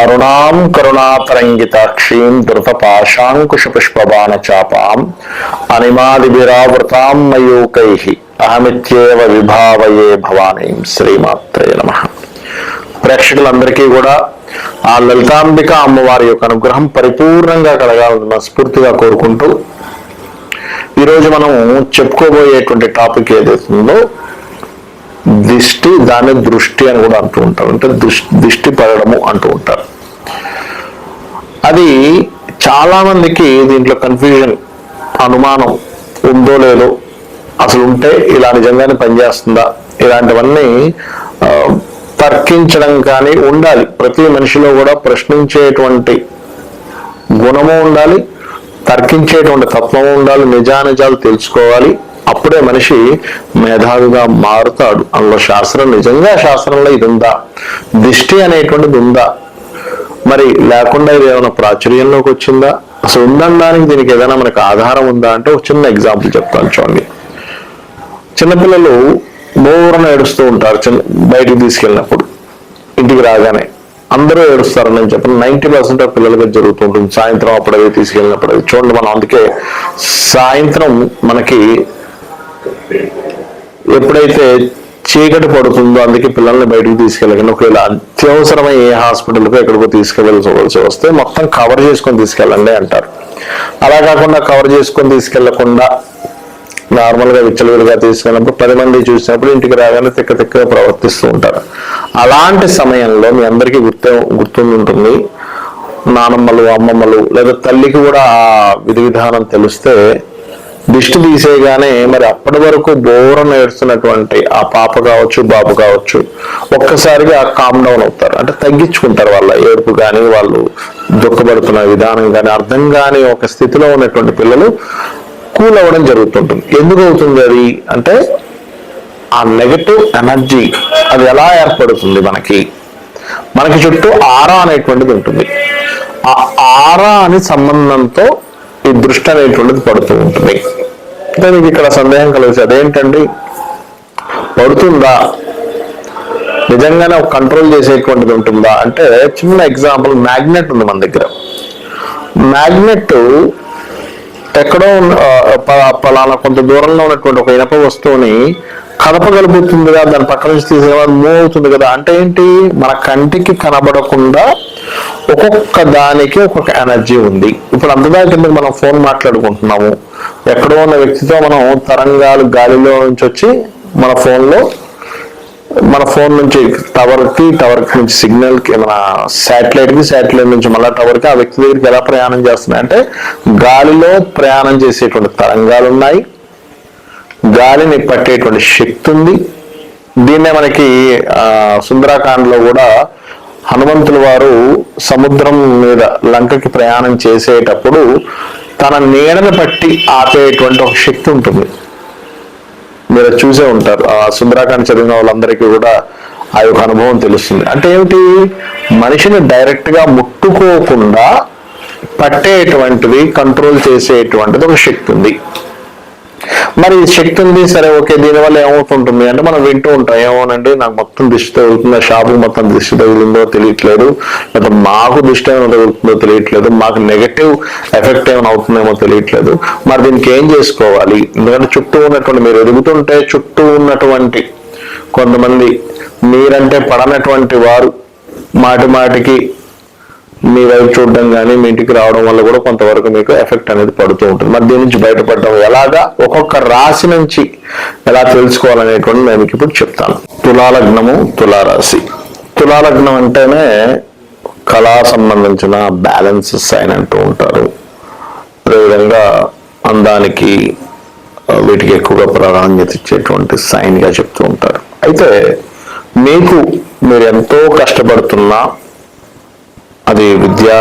అరుణాం కరుణాతరంగితాక్షీం ధృతపాశాంకుశ పుష్పబాణ మయూకై అహమిత్యేవ విభావయే భవానీం. శ్రీమాత్రే నమ. ప్రేక్షకులందరికీ కూడా ఆ లలితాంబిక అమ్మవారి యొక్క అనుగ్రహం పరిపూర్ణంగా కలగాలని మనస్ఫూర్తిగా కోరుకుంటూ ఈరోజు మనం చెప్పుకోబోయేటువంటి టాపిక్ ఏదైతుందో దిష్టి దాని దృష్టి అని కూడా అంటూ ఉంటారు అంటే దృష్టి దిష్టి పడడము అంటూ ఉంటారు. అది చాలా మందికి దీంట్లో కన్ఫ్యూజన్ అనుమానం ఉందో లేదో అసలు ఉంటే ఇలా నిజంగానే పనిచేస్తుందా? ఇలాంటివన్నీ తర్కించడం కానీ ఉండాలి. ప్రతి మనిషిలో కూడా ప్రశ్నించేటువంటి గుణము ఉండాలి తర్కించేటువంటి తత్వము ఉండాలి నిజానిజాలు తెలుసుకోవాలి. అప్పుడే మనిషి మేధావిగా మారుతాడు. అందులో శాస్త్రం నిజంగా శాస్త్రంలో ఇది ఉందా దిష్టి అనేటువంటిది ఉందా? మరి లేకుండా ఇది ఏమైనా ప్రాచుర్యంలోకి వచ్చిందా? అసలు ఉందనడానికి దీనికి ఏదైనా మనకు ఆధారం ఉందా అంటే ఒక చిన్న ఎగ్జాంపుల్ చెప్తాను చూడండి. చిన్నపిల్లలు బోరన ఏడుస్తూ ఉంటారు చిన్న బయటికి తీసుకెళ్ళినప్పుడు ఇంటికి రాగానే. అందరూ ఏడుస్తారని నేను చెప్పిన నైన్టీ పర్సెంట్ ఆఫ్ పిల్లలకి జరుగుతూ ఉంటుంది. సాయంత్రం అప్పుడు తీసుకెళ్ళినప్పుడు అది. చూడండి మనం అందుకే సాయంత్రం మనకి ఎప్పుడైతే చీకటి పడుతుందో అందుకే పిల్లల్ని బయటకు తీసుకెళ్ళకండి. ఒకవేళ అత్యవసరమైన ఏ హాస్పిటల్కి ఎక్కడికో తీసుకెళ్ళవలసి వస్తే మొత్తం కవర్ చేసుకొని తీసుకెళ్ళండి అంటారు. అలా కాకుండా కవర్ చేసుకొని తీసుకెళ్ళకుండా నార్మల్గా విచ్చలవిడిగా తీసుకెళ్ళినప్పుడు పది మంది చూసినప్పుడు ఇంటికి రాగానే తిక్క తిక్కగా ప్రవర్తిస్తూ ఉంటారు. అలాంటి సమయంలో మీ అందరికీ గుర్తు గుర్తుంటుంది నానమ్మలు అమ్మమ్మలు లేదా తల్లికి కూడా ఆ విధి విధానం తెలిస్తే దిష్టి తీసేయగానే మరి అప్పటి వరకు బోర నేర్చున్నటువంటి ఆ పాప కావచ్చు బాబు కావచ్చు ఒక్కసారిగా కామ్ డౌన్ అవుతారు. అంటే తగ్గించుకుంటారు వాళ్ళ ఏడుపు కానీ వాళ్ళు దుఃఖపడుతున్న విధానం కానీ అర్థం కాని ఒక స్థితిలో ఉన్నటువంటి పిల్లలు కూల్ అవ్వడం జరుగుతుంటుంది. ఎందుకు అవుతుంది అది? అంటే ఆ నెగటివ్ ఎనర్జీ అది ఎలా ఏర్పడుతుంది మనకి? మనకి చుట్టూ ఆరా అనేటువంటిది ఉంటుంది. ఆ ఆరా అని సంబంధంతో ఈ దృష్టి అనేటువంటిది పడుతూ ఉంటుంది. అంటే మీకు ఇక్కడ సందేహం కలిగి అదేంటండి? పడుతుందా? నిజంగానే ఒక కంట్రోల్ చేసేటువంటిది ఉంటుందా? అంటే చిన్న ఎగ్జాంపుల్ మ్యాగ్నెట్ ఉంది మన దగ్గర. మ్యాగ్నెట్ ఎక్కడో ఉన్న- ప- పలానా కొంత దూరంలో ఉన్నటువంటి ఒక ఇనప వస్తువుని కదపగలుగుతుంది కదా దాని పక్క నుంచి తీసేవాడు మూవ్ అవుతుంది కదా. అంటే ఏంటి? మన కంటికి కనబడకుండా ఒక్కొక్క దానికి ఒక్కొక్క ఎనర్జీ ఉంది. ఇప్పుడు అంతదా కింద మనం ఫోన్ మాట్లాడుకుంటున్నాము? ఎక్కడో ఉన్న వ్యక్తితో మనం తరంగాలు గాలిలో నుంచి వచ్చి మన ఫోన్లో మన ఫోన్ నుంచి టవర్కి టవర్ నుంచి సిగ్నల్కి మన శాటిలైట్కి శాటిలైట్ నుంచి మళ్ళీ టవర్కి ఆ వ్యక్తి దగ్గరికి ఎలా ప్రయాణం చేస్తున్నాయి? అంటే గాలిలో ప్రయాణం చేసేటువంటి తరంగాలు ఉన్నాయి. గాలిని పట్టేటువంటి శక్తి ఉంది. దీన్నే మనకి ఆ సుందరాకాండలో కూడా హనుమంతుల వారు సముద్రం మీద లంకకి ప్రయాణం చేసేటప్పుడు తన నీడను పట్టి ఆపేటువంటి ఒక శక్తి ఉంటుంది. మీరు చూసే ఉంటారు. ఆ సుందరాకాండ చదివిన వాళ్ళందరికీ కూడా ఆ యొక్క అనుభవం తెలుస్తుంది. అంటే ఏమిటి? మనిషిని డైరెక్ట్గా ముట్టుకోకుండా పట్టేటువంటిది కంట్రోల్ చేసేటువంటిది ఒక శక్తి ఉంది. మరి శక్తి ఉంది సరే ఓకే దీనివల్ల ఏమవుతుంటుంది అంటే మనం వింటూ ఉంటాం ఏమోనండి నాకు మొత్తం దిష్టి తగులుతుందో షాపు మొత్తం దిష్టి తగిలిందో తెలియట్లేదు లేదా మాకు దిష్టి ఏమైనా తగులుతుందో తెలియట్లేదు మాకు నెగటివ్ ఎఫెక్ట్ ఏమైనా అవుతుందేమో తెలియట్లేదు. మరి దీనికి ఏం చేసుకోవాలి? ఎందుకంటే చుట్టూ ఉన్నటువంటి మీరు ఎదుగుతుంటే చుట్టూ ఉన్నటువంటి కొంతమంది మీరంటే పడనటువంటి వారు మాటి మాటికి మీ వైపు చూడడం కానీ మీ ఇంటికి రావడం వల్ల కూడా కొంతవరకు మీకు ఎఫెక్ట్ అనేది పడుతూ ఉంటుంది. మరి దీని నుంచి బయటపడడం ఎలాగా? ఒక్కొక్క రాశి నుంచి ఎలా తెలుసుకోవాలనేటువంటి నేను మీకు ఇప్పుడు చెప్తాను. తులాలగ్నము తులారాశి. తులాలగ్నం అంటేనే కళా సంబంధించిన బ్యాలెన్సెస్ సైన్ అంటూ ఉంటారు. అదేవిధంగా అందానికి వీటికి ఎక్కువగా ప్రాధాన్యత ఇచ్చేటువంటి సైన్గా చెప్తూ ఉంటారు. అయితే మీకు మీరు ఎంతో కష్టపడుతున్నా అది విద్యా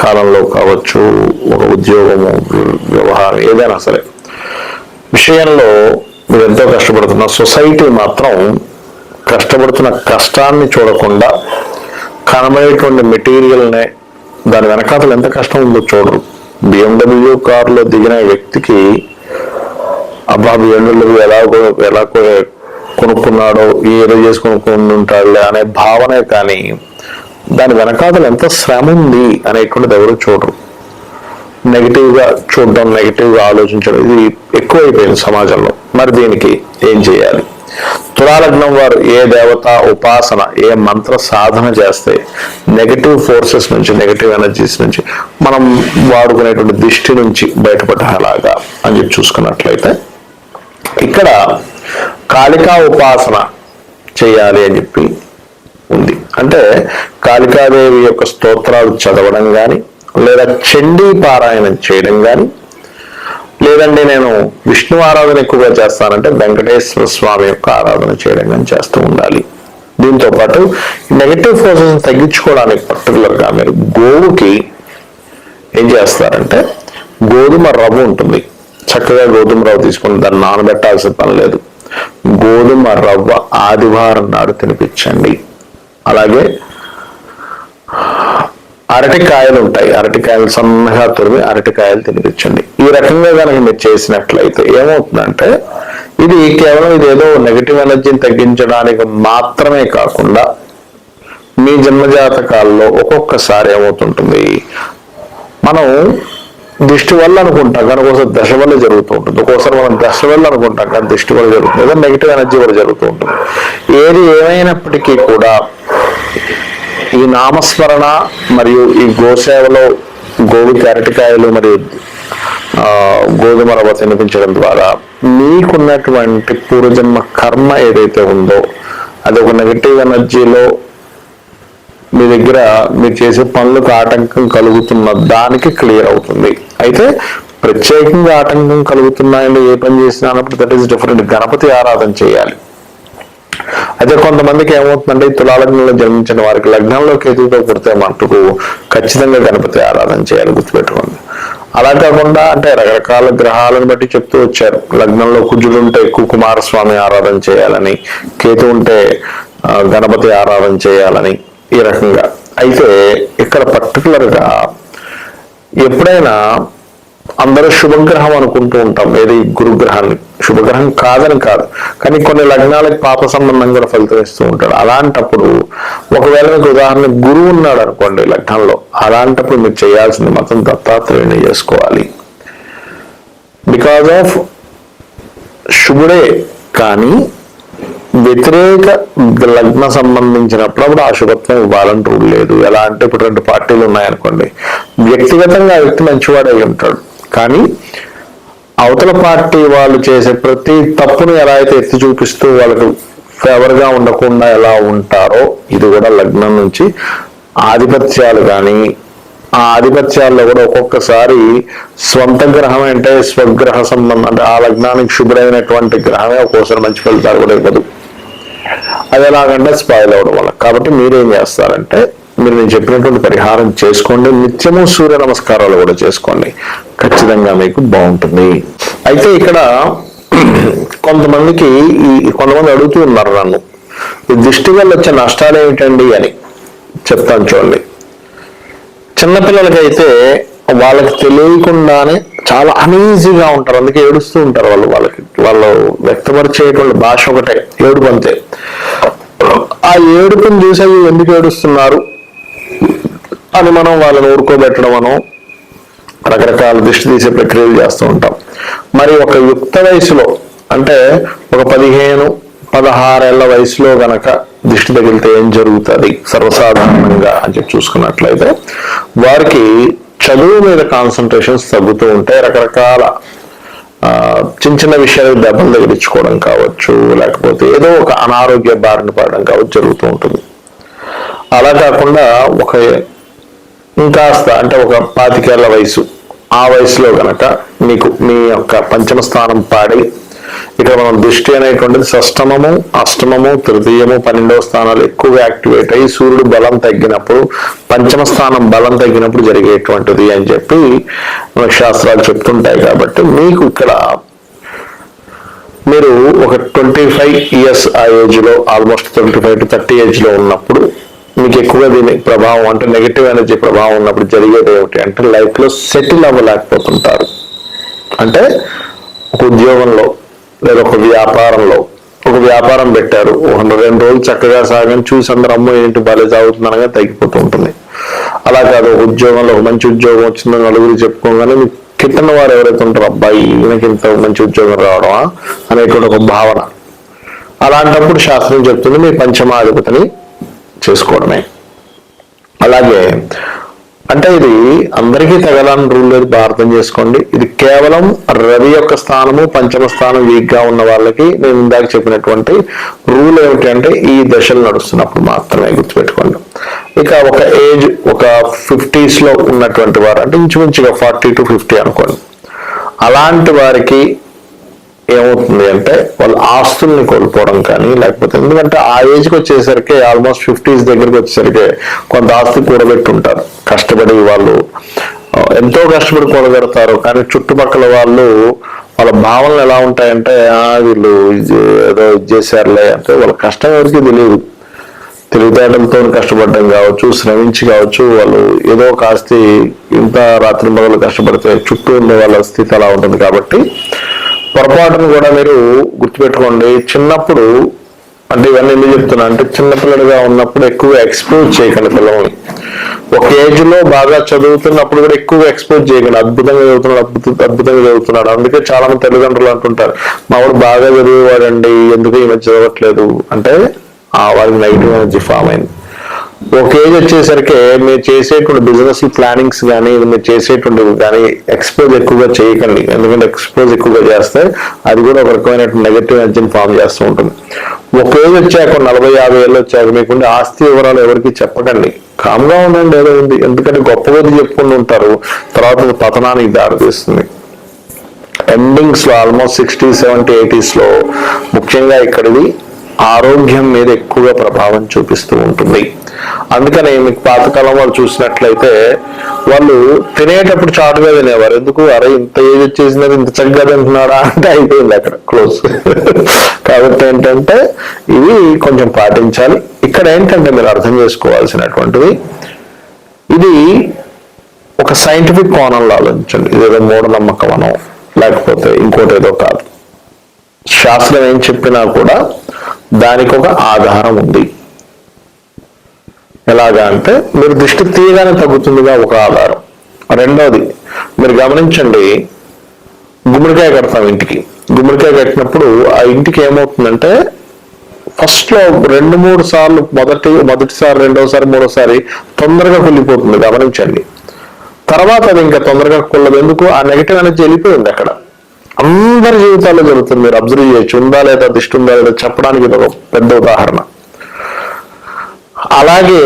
కాలంలో కావచ్చు ఒక ఉద్యోగము వ్యవహారం ఏదైనా సరే. విషయంలో మీరు ఎంతో కష్టపడుతున్న సొసైటీ మాత్రం కష్టపడుతున్న కష్టాన్ని చూడకుండా కనబడేటువంటి మెటీరియల్నే దాని వెనకాతలు ఎంత కష్టం ఉందో చూడరు. బిఎండబ్ల్యూ కారులో దిగిన వ్యక్తికి అబ్బా బిఎండబ్ల్యూ ఎలా ఎలా కొనుక్కున్నాడో ఏదో చేసి కొనుక్కొని ఉంటాడులే అనే భావనే కానీ దాని వెనకాతలు ఎంత శ్రమ ఉంది అనేటువంటిది ఎవరు చూడరు. నెగిటివ్గా చూడడం నెగిటివ్గా ఆలోచించడం ఇది ఎక్కువైపోయింది సమాజంలో. మరి దీనికి ఏం చేయాలి? తులాలగ్నం వారు ఏ దేవత ఉపాసన ఏ మంత్ర సాధన చేస్తే నెగటివ్ ఫోర్సెస్ నుంచి నెగటివ్ ఎనర్జీస్ నుంచి మనం వాడుకునేటువంటి దిష్టి నుంచి బయటపడేలాగా అని చెప్పి చూసుకున్నట్లయితే ఇక్కడ కాళికా ఉపాసన చేయాలి అని చెప్పి అంటే కాళికాదేవి యొక్క స్తోత్రాలు చదవడం కానీ లేదా చండీ పారాయణం చేయడం కానీ లేదండి నేను విష్ణు ఆరాధన ఎక్కువగా చేస్తానంటే వెంకటేశ్వర స్వామి యొక్క ఆరాధన చేయడం కానీ చేస్తూ ఉండాలి. దీంతో పాటు నెగటివ్ ఫోర్సెస్ తగ్గించుకోవడానికి పర్టికులర్గా మీరు గోవుకి ఏం చేస్తారంటే గోధుమ రవ్వ ఉంటుంది. చక్కగా గోధుమ రవ్వ తీసుకుని దాన్ని నానబెట్టాల్సిన పని లేదు. గోధుమ రవ్వ ఆదివారం నాడు తినిపించండి. అలాగే అరటికాయలు ఉంటాయి. అరటికాయలు సన్నగా తురిమి అరటికాయలు తినిపించండి. ఈ రకంగా కనుక మీరు చేసినట్లయితే ఏమవుతుందంటే ఇది కేవలం ఇదేదో నెగిటివ్ ఎనర్జీని తగ్గించడానికి మాత్రమే కాకుండా మీ జన్మజాతకాల్లో ఒక్కొక్కసారి ఏమవుతుంటుంది? మనం దిష్టి వల్ల అనుకుంటాం కానీ ఒకసారి దశ వల్ల జరుగుతూ ఉంటుంది. ఒకసారి మనం దశ వల్ల అనుకుంటాం కానీ దిష్టి వల్ల జరుగుతుంది. నెగిటివ్ ఎనర్జీ వల్ల జరుగుతూ ఉంటుంది. ఏది ఏమైనప్పటికీ కూడా ఈ నామస్మరణ మరియు ఈ గోసేవలో గోవికి అరటికాయలు మరియు గోధుమ రవ్వ తినిపించడం ద్వారా మీకున్నటువంటి పూర్వజన్మ కర్మ ఏదైతే ఉందో అది ఒక నెగటివ్ ఎనర్జీలో మీ దగ్గర మీరు చేసే పనులకు ఆటంకం కలుగుతున్న దానికి క్లియర్ అవుతుంది. అయితే ప్రత్యేకంగా ఆటంకం కలుగుతున్నాయని ఏ పని చేసినా అన్నప్పుడు దట్ ఈస్ డిఫరెంట్ గణపతి ఆరాధన చేయాలి. అదే కొంతమందికి ఏమవుతుందంటే తులాలగ్నంలో జన్మించిన వారికి లగ్నంలో కేతువుతో పుడితే మట్టుకు ఖచ్చితంగా గణపతి ఆరాధన చేయాలి గుర్తుపెట్టుకోండి. అలా కాకుండా అంటే రకరకాల గ్రహాలను బట్టి చెప్తూ వచ్చారు. లగ్నంలో కుజుడు ఉంటే ఎక్కువ కుమారస్వామి ఆరాధన చేయాలని కేతు ఉంటే గణపతి ఆరాధన చేయాలని ఈ రకంగా. అయితే ఇక్కడ పర్టికులర్గా ఎప్పుడైనా అందరూ శుభగ్రహం అనుకుంటూ ఉంటాం. ఏది? గురుగ్రహాన్ని. శుభగ్రహం కాదని కాదు. కానీ కొన్ని లగ్నాలకు పాప సంబంధం కూడా ఫలితం ఇస్తూ ఉంటాడు. అలాంటప్పుడు ఒకవేళ మీకు ఉదాహరణ గురువు ఉన్నాడు అనుకోండి లగ్నంలో అలాంటప్పుడు మీరు చేయాల్సింది మాత్రం దత్తాత్రేయుని చేసుకోవాలి. బికాజ్ ఆఫ్ శుభుడే కానీ వ్యతిరేక లగ్న సంబంధించినప్పుడు అప్పుడు ఆ శుభత్వం ఇవ్వాలని రూల్ లేదు. ఎలా అంటే ఇప్పుడు రెండు పార్టీలు ఉన్నాయనుకోండి. వ్యక్తిగతంగా ఆ వ్యక్తి మంచివాడే ఉంటాడు. కానీ అవతల పార్టీ వాళ్ళు చేసే ప్రతి తప్పును ఎలా అయితే ఎత్తి చూపిస్తూ వాళ్ళకు ఫేవర్గా ఉండకుండా ఎలా ఉంటారో ఇది కూడా లగ్నం నుంచి ఆధిపత్యాలు కానీ ఆ ఆధిపత్యాల్లో కూడా ఒక్కొక్కసారి స్వంత గ్రహం అంటే స్వగ్రహ సంబంధం అంటే ఆ లగ్నానికి శుభ్రమైనటువంటి గ్రహమే ఒక్కోసారి మంచి ఫలితాలు కూడా ఇవ్వదు. అది ఎలాగంటే స్పాయిల్ అవడం వల్ల. కాబట్టి మీరేం చేస్తారంటే మీరు నేను చెప్పినటువంటి పరిహారం చేసుకోండి. నిత్యము సూర్య నమస్కారాలు కూడా చేసుకోండి. ఖచ్చితంగా మీకు బాగుంటుంది. అయితే ఇక్కడ కొంతమందికి ఈ కొంతమంది అడుగుతూ ఉన్నారు నన్ను. ఈ దిష్టి వల్ల వచ్చే నష్టాలు ఏమిటండి అని చెప్తాను చూడండి. చిన్నపిల్లలకైతే వాళ్ళకి తెలియకుండానే చాలా అనీజీగా ఉంటారు. అందుకే ఏడుస్తూ ఉంటారు వాళ్ళు వాళ్ళకి. వాళ్ళు వ్యక్తపరిచేటువంటి భాష ఒకటే ఏడుపు అంతే. ఆ ఏడుపుని చూసి ఎందుకు ఏడుస్తున్నారు? అని మనం వాళ్ళని ఊరుకోబెట్టడం మనం రకరకాల దృష్టి తీసే ప్రక్రియలు చేస్తూ ఉంటాం. మరి ఒక యుక్త వయసులో అంటే ఒక పదిహేను పదహారేళ్ళ వయసులో గనక దిష్టి తగిలితే ఏం జరుగుతుంది? సర్వసాధారణంగా అని చెప్పి చూసుకున్నట్లయితే వారికి చదువు మీద కాన్సన్ట్రేషన్స్ తగ్గుతూ ఉంటాయి రకరకాల చిన్న చిన్న విషయాలకు దెబ్బలు తగిలించుకోవడం కావచ్చు లేకపోతే ఏదో ఒక అనారోగ్య బారిన పడడం కావచ్చు జరుగుతూ ఉంటుంది. అలా కాకుండా ఒక ఇంకాస్త అంటే ఒక పాతికేళ్ళ వయసు. ఆ వయసులో గనక మీకు మీ యొక్క పంచమ స్థానం పాడి ఇక్కడ మనం దృష్టి అనేటువంటిది షష్టమము అష్టమము తృతీయము పన్నెండవ స్థానాలు ఎక్కువగా యాక్టివేట్ అయ్యి సూర్యుడు బలం తగ్గినప్పుడు పంచమ స్థానం బలం తగ్గినప్పుడు జరిగేటువంటిది అని చెప్పి మనకు శాస్త్రాలు చెప్తుంటాయి కాబట్టి మీకు ఇక్కడ మీరు ఒక ట్వంటీ ఫైవ్ ఇయర్స్ ఆ ఏజ్లో almost twenty five to thirty ఏజ్లో ఉన్నప్పుడు మీకు ఎక్కువగా దీని ప్రభావం అంటే నెగిటివ్ ఎనర్జీ ప్రభావం ఉన్నప్పుడు జరిగేది ఏమిటి అంటే లైఫ్లో సెటిల్ అవ్వలేకపోతుంటారు. అంటే ఒక ఉద్యోగంలో లేదా ఒక వ్యాపారంలో ఒక వ్యాపారం పెట్టారు హండ్రెడ్ రెండు రోజులు చక్కగా సాగని చూసి అందరూ అమ్మో ఏంటి బాలే సాగుతుందనగా తగ్గిపోతూ ఉంటుంది. అలా కాదు ఒక ఉద్యోగంలో ఒక మంచి ఉద్యోగం వచ్చిందని నలుగురు చెప్పుకోగానే మీకు కిట్టన వారు ఎవరైతే ఉంటారో అబ్బాయి ఈయనకి ఇంత మంచి ఉద్యోగం రావడమా? అనేటువంటి ఒక భావన. అలాంటప్పుడు శాస్త్రం చెప్తుంది మీ పంచమాధిపతిని చేసుకోవడమే. అలాగే అంటే ఇది అందరికీ తగలని రూల్ లేదు బాగా అర్థం చేసుకోండి. ఇది కేవలం రవి యొక్క స్థానము పంచమ స్థానం వీక్గా ఉన్న వాళ్ళకి నేను ఇందాక చెప్పినటువంటి రూల్ ఏమిటంటే అంటే ఈ దశలు నడుస్తున్నప్పుడు మాత్రమే గుర్తుపెట్టుకోండి. ఇక ఒక ఏజ్ ఒక ఫిఫ్టీస్లో ఉన్నటువంటి వారు అంటే ఇంచుమించుగా ఫార్టీ టు ఫిఫ్టీ అనుకోండి. అలాంటి వారికి ఏమవుతుంది అంటే వాళ్ళ ఆస్తుల్ని కోల్పోవడం కానీ లేకపోతే ఎందుకంటే ఆ ఏజ్కి వచ్చేసరికి ఆల్మోస్ట్ ఫిఫ్టీస్ దగ్గరికి వచ్చేసరికి కొంత ఆస్తి కూడబెట్టుంటారు. కష్టపడి వాళ్ళు ఎంతో కష్టపడి కూడగడతారు కానీ చుట్టుపక్కల వాళ్ళు వాళ్ళ భావనలు ఎలా ఉంటాయంటే వీళ్ళు ఇది ఏదో ఇది చేశారులే అంటే వాళ్ళ కష్టం ఎవరికి తెలియదు. తెలివితేటలతో కష్టపడడం కావచ్చు శ్రమించి కావచ్చు వాళ్ళు ఏదో ఒక ఆస్తి ఇంత రాత్రి మొదలు కష్టపడితే చుట్టూ ఉండే వాళ్ళ స్థితి అలా ఉంటుంది కాబట్టి పొరపాటును కూడా మీరు గుర్తుపెట్టుకోండి. చిన్నప్పుడు అంటే ఇవన్నీ ఎందుకు చెప్తున్నా అంటే చిన్నపిల్లడిగా ఉన్నప్పుడు ఎక్కువ ఎక్స్పోజ్ చేయకండి పిల్లల్ని. ఒక ఏజ్లో బాగా చదువుతున్నప్పుడు కూడా ఎక్కువ ఎక్స్పోజ్ చేయకండి. అద్భుతంగా చదువుతున్నాడు అద్భుత అద్భుతంగా చదువుతున్నాడు. అందుకే చాలా మంది తల్లిదండ్రులు అంటుంటారు మా వాడు బాగా చదివేవాడండి ఎందుకు ఈమె చదవట్లేదు? అంటే ఆ వారికి నెగిటివ్ ఎనర్జీ ఫామ్ అయింది. ఒక ఏజ్ వచ్చేసరికి మీరు చేసేటువంటి బిజినెస్ ప్లానింగ్స్ కానీ మీరు చేసేటువంటి కానీ ఎక్స్పోజ్ ఎక్కువగా చేయకండి. ఎందుకంటే ఎక్స్పోజ్ ఎక్కువగా చేస్తే అది కూడా ఒక రకమైన నెగటివ్ ఎనర్జీని ఫామ్ చేస్తూ ఉంటుంది. ఒక ఏజ్ వచ్చాక నలభై యాభై ఏళ్ళు వచ్చాక మీకుండే ఆస్తి వివరాలు ఎవరికి చెప్పకండి. కామ్గా ఉండండి ఏదో ఉంది. ఎందుకంటే గొప్ప కొద్ది చెప్పుకుని ఉంటారు. తర్వాత పతనానికి దారితీస్తుంది. ఎండింగ్స్లో ఆల్మోస్ట్ సిక్స్టీ సెవెంటీ ఎయిటీస్లో ముఖ్యంగా ఇక్కడిది ఆరోగ్యం మీద ఎక్కువగా ప్రభావం చూపిస్తూ ఉంటుంది. అందుకనే మీకు పాతకాలం వాళ్ళు చూసినట్లయితే వాళ్ళు తినేటప్పుడు చాటుగా తినేవారు. ఎందుకు? అరే ఇంత ఏజ్ వచ్చేసినది ఇంత చక్కగా తింటున్నాడా అంటే అయిపోయింది అక్కడ క్లోజ్. కాబట్టి ఏంటంటే ఇవి కొంచెం పాటించాలి. ఇక్కడ ఏంటంటే మీరు అర్థం చేసుకోవాల్సినటువంటిది ఇది ఒక సైంటిఫిక్ కోణంలో ఆలోచించండి. ఇదేదో మూఢనమ్మకం అనో లేకపోతే ఇంకోటి ఏదో కాదు. శాస్త్రం ఏం చెప్పినా కూడా దానికి ఒక ఆధారం ఉంది. ఎలాగా అంటే మీరు దృష్టి తీయగానే తగ్గుతుందిగా ఒక ఆధారం. రెండవది మీరు గమనించండి గుమ్మడికాయ కడతాం ఇంటికి. గుమ్మడికాయ కట్టినప్పుడు ఆ ఇంటికి ఏమవుతుందంటే ఫస్ట్లో రెండు మూడు సార్లు మొదటి మొదటిసారి రెండోసారి మూడోసారి తొందరగా కుళ్ళిపోతుంది గమనించండి. తర్వాత అది ఇంకా తొందరగా కుళ్ళదు. ఎందుకు? ఆ నెగిటివ్ అనేది వెళ్ళిపోయింది అక్కడ. అందరి జీవితాల్లో జరుగుతుంది మీరు అబ్జర్వ్ చేయొచ్చు. ఉందా లేదా దిష్టి ఉందా లేదా చెప్పడానికి ఇది ఒక పెద్ద ఉదాహరణ. అలాగే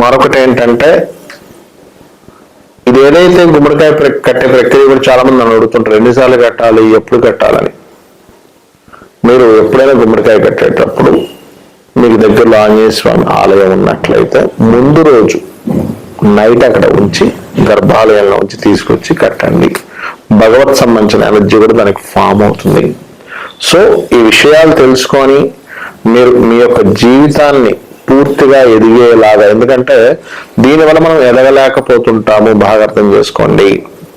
మరొకటి ఏంటంటే ఇది ఏదైతే గుమ్మడికాయ కట్టే ప్రక్రియ కూడా చాలా మంది నన్ను అడుగుతుంటారు ఎన్నిసార్లు కట్టాలి? ఎప్పుడు కట్టాలని? మీరు ఎప్పుడైనా గుమ్మడికాయ కట్టేటప్పుడు మీకు దగ్గరలో ఆంజనేయ స్వామి ఆలయం ఉన్నట్లయితే ముందు రోజు నైట్ అక్కడ ఉంచి గర్భాలయంలో ఉంచి తీసుకొచ్చి కట్టండి. భగవత్ సంబంధించిన ఎనర్జీ కూడా దానికి ఫామ్ అవుతుంది. సో ఈ విషయాలు తెలుసుకొని మీరు మీ యొక్క జీవితాన్ని పూర్తిగా ఎదిగేలాగా ఎందుకంటే దీనివల్ల మనం ఎదగలేకపోతుంటాము బాగా అర్థం చేసుకోండి.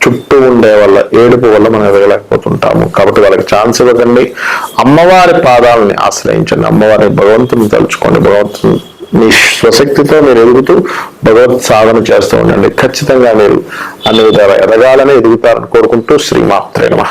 చుట్టూ ఉండే వల్ల ఏడుపు వల్ల మనం ఎదగలేకపోతుంటాము. కాబట్టి వాళ్ళకి ఛాన్స్ ఇవ్వకండి. అమ్మవారి పాదాలని ఆశ్రయించండి. అమ్మవారి భగవంతుని తలుచుకోండి. భగవంతుని మీ స్వశక్తితో మీరు ఎదుగుతూ భగవత్ సాధన చేస్తూ ఉండండి. ఖచ్చితంగా మీరు అన్ని విధాలు ఎదగాలని ఎదుగుతారని కోరుకుంటూ శ్రీమాత్రే నమ.